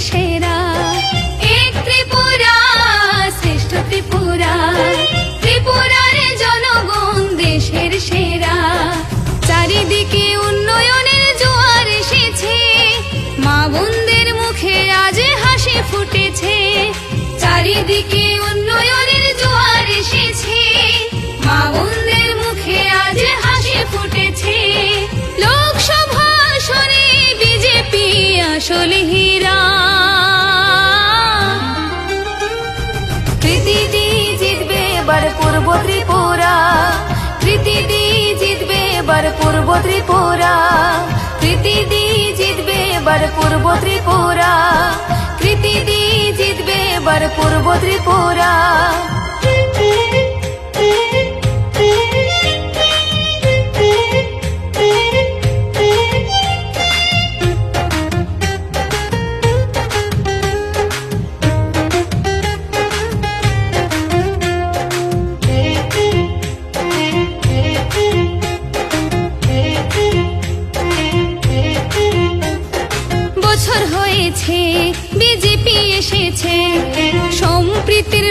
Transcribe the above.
সেরা। এক ত্রিপুরা, শ্রেষ্ঠ ত্রিপুরা। ত্রিপুরার জনগণ দেশের সেরা। চারিদিকে উন্নয়নের জোয়ার এসেছে। মা বোনদের মুখে আজ হাসি ফুটেছে। চারিদিকে কৃতিদি জিতবে এবার পূর্ব ত্রিপুরা। কৃতিদি জিতবে এবার পূর্ব ত্রিপুরা। কৃতিদি জিতবে এবার পূর্ব ত্রিপুরা। কৃতিদি জিতবে এবার পূর্ব ত্রিপুরা। বছর হয়েছে বিজেপি এসেছে সম্প্রীতির